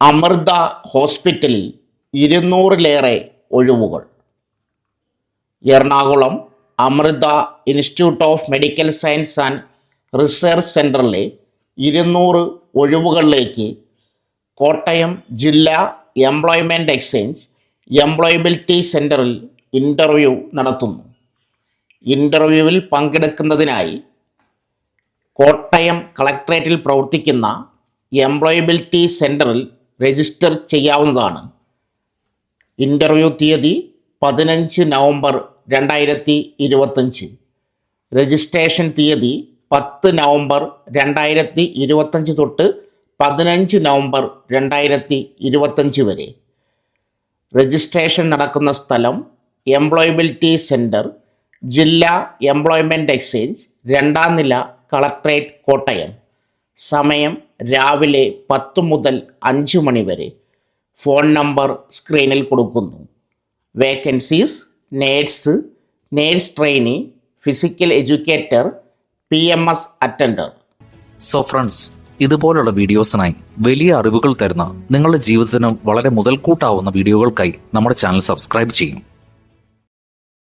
അമൃത ഹോസ്പിറ്റലിൽ ഇരുന്നൂറിലേറെ ഒഴിവുകൾ. Ernakulam Amrita Institute of Medical Science and Research സെന്ററിലെ ഇരുന്നൂറ് ഒഴിവുകളിലേക്ക് കോട്ടയം ജില്ലാ എംപ്ലോയ്മെന്റ് എക്സ്ചേഞ്ച് എംപ്ലോയബിലിറ്റി സെന്ററിൽ ഇന്റർവ്യൂ നടത്തുന്നു. ഇന്റർവ്യൂവിൽ പങ്കെടുക്കുന്നതിനായി കോട്ടയം കളക്ട്രേറ്റിൽ പ്രവർത്തിക്കുന്ന എംപ്ലോയബിലിറ്റി സെന്ററിൽ രജിസ്റ്റർ ചെയ്യാവുന്നതാണ്. ഇന്റർവ്യൂ തീയതി പതിനഞ്ച് നവംബർ രണ്ടായിരത്തി ഇരുപത്തഞ്ച് രജിസ്ട്രേഷൻ തീയതി പത്ത് നവംബർ രണ്ടായിരത്തി ഇരുപത്തഞ്ച് തൊട്ട് പതിനഞ്ച് നവംബർ രണ്ടായിരത്തി ഇരുപത്തഞ്ച് വരെ. രജിസ്ട്രേഷൻ നടക്കുന്ന സ്ഥലം എംപ്ലോയബിലിറ്റി സെന്റർ ജില്ലാ എംപ്ലോയ്മെന്റ് എക്സ്ചേഞ്ച് രണ്ടാം നില കളക്ട്രേറ്റ് കോട്ടയം. സമയം രാവിലെ പത്ത് മുതൽ അഞ്ച് മണി വരെ ഫോൺ നമ്പർ സ്ക്രീനിൽ കൊടുക്കുന്നു. Vacancies nurse nurse trainee physical educator P M S attender. So friends ഇതുപോലുള്ള വീഡിയോസിനായി വലിയ അറിവുകൾ തരുന്ന നിങ്ങളുടെ ജീവിതത്തിന് വളരെ മുതൽക്കൂട്ടാവുന്ന വീഡിയോകൾക്കായി നമ്മുടെ ചാനൽ സബ്സ്ക്രൈബ് ചെയ്യും.